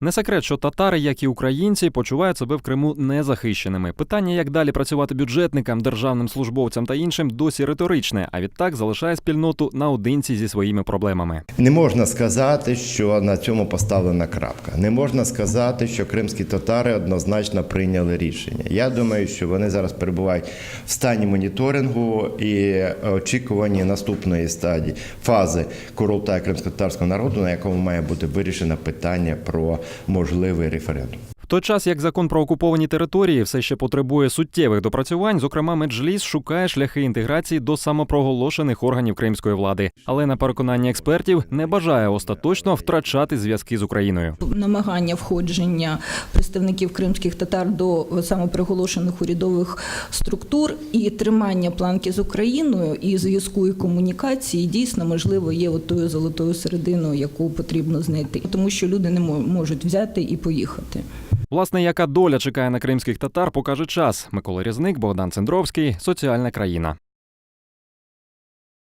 Не секрет, що татари, як і українці, почувають себе в Криму незахищеними. Питання, як далі працювати бюджетникам, державним службовцям та іншим, досі риторичне, а відтак залишає спільноту наодинці зі своїми проблемами. Не можна сказати, що на цьому поставлена крапка. Не можна сказати, що кримські татари однозначно прийняли рішення. Я думаю, що вони зараз перебувають в стані моніторингу і очікуванні наступної стадії фази Курултаю кримсько-татарського народу, на якому має бути вирішено питання про можливий референдум. Той час, як закон про окуповані території все ще потребує суттєвих допрацювань, зокрема, Меджліс шукає шляхи інтеграції до самопроголошених органів кримської влади, але на переконання експертів не бажає остаточно втрачати зв'язки з Україною. намагання входження представників кримських татар до самоприголошених урядових структур і тримання планки з Україною і зв'язку і комунікації дійсно можливо є от тою золотою серединою, яку потрібно знайти, тому що люди не можуть взяти і поїхати. Власне, яка доля чекає на кримських татар, покаже час. Микола Різник, Богдан Цендровський, соціальна країна.